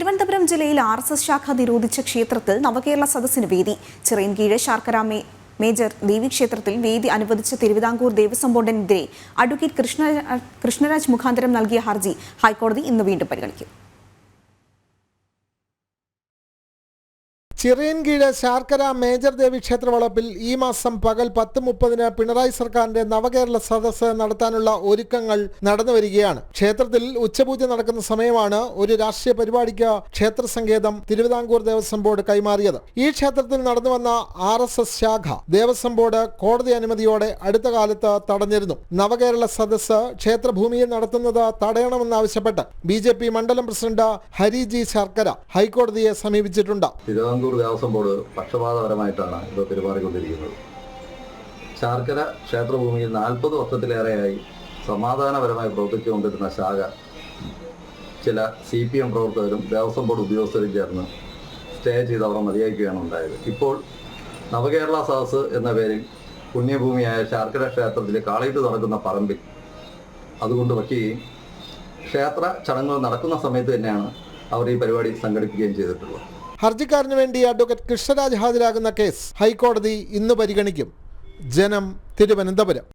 തിരുവനന്തപുരം ജില്ലയിൽ R S S ശാഖ നിരോധിച്ച ക്ഷേത്രത്തിൽ നവകേരള സദസ്സിന് വേദി. ചിറയൻകീഴ് ശാർക്കര മേ- മേജർ ദേവീക്ഷേത്രത്തിൽ വേദി അനുവദിച്ച തിരുവിതാംകൂർ ദേവസ്വം ബോർഡിനെതിരെ അഡ്വക്കേറ്റ് കൃഷ്ണ കൃഷ്ണരാജ് മുഖാന്തരം നൽകിയ ഹർജി ഹൈക്കോടതി ഇന്ന് വീണ്ടും പരിഗണിക്കും. ചിറയൻകീഴ് ശാർക്കര മേജർ ദേവി ക്ഷേത്ര വളപ്പിൽ ഈ മാസം പകൽ പത്ത് മുപ്പതിന് പിണറായി സർക്കാരിന്റെ നവകേരള സദസ്സ് നടത്താനുള്ള ഒരുക്കങ്ങൾ നടന്നു വരികയാണ്. ക്ഷേത്രത്തിൽ ഉച്ചപൂജ നടക്കുന്ന സമയമാണ് ഒരു രാഷ്ട്രീയ പരിപാടിക്ക് ക്ഷേത്ര സങ്കേതം തിരുവിതാംകൂർ ദേവസ്വം ബോർഡ് കൈമാറിയത്. ഈ ക്ഷേത്രത്തിൽ നടന്നു വന്ന ആർ എസ് എസ് ശാഖ ദേവസ്വം ബോർഡ് കോടതി അനുമതിയോടെ അടുത്ത കാലത്ത് തടഞ്ഞിരുന്നു. നവകേരള സദസ്സ് ക്ഷേത്രഭൂമിയിൽ നടത്തുന്നത് തടയണമെന്നാവശ്യപ്പെട്ട് ബി മണ്ഡലം പ്രസിഡന്റ് ഹരി ജി ശർക്കര ഹൈക്കോടതിയെ സമീപിച്ചിട്ടുണ്ട്. തിരുവിതാംകൂർ ദേവസ്വം ബോർഡ് പക്ഷപാതപരമായിട്ടാണ് ഇത് പെരുമാറിക്കൊണ്ടിരിക്കുന്നത്. ശാർക്കര ക്ഷേത്രഭൂമിയിൽ നാൽപ്പത് വർഷത്തിലേറെയായി സമാധാനപരമായി പ്രവർത്തിച്ചുകൊണ്ടിരുന്ന ശാഖ. ചില സി പി എം പ്രവർത്തകരും ദേവസ്വം ബോർഡ് ഉദ്യോഗസ്ഥരും ചേർന്ന് സ്റ്റേ ചെയ്ത് അവിടെ മതിയാക്കുകയാണ് ഉണ്ടായത്. ഇപ്പോൾ നവകേരള സദസ് എന്ന പേരിൽ പുണ്യഭൂമിയായ ശാർക്കര ക്ഷേത്രത്തിൽ കാളയിട്ട് നടക്കുന്ന പറമ്പിൽ അതുകൊണ്ട് വയ്ക്കുകയും ക്ഷേത്ര ചടങ്ങുകൾ നടക്കുന്ന സമയത്ത് തന്നെയാണ് അവർ ഈ പരിപാടി സംഘടിപ്പിക്കുകയും ചെയ്തിട്ടുള്ളത്. ഹർജിക്കാരന് വേണ്ടി അഡ്വക്കേറ്റ് കൃഷ്ണരാജ് ഹാജരാകുന്ന കേസ് ഹൈക്കോടതി ഇന്ന് പരിഗണിക്കും. ജനം തിരുവനന്തപുരം.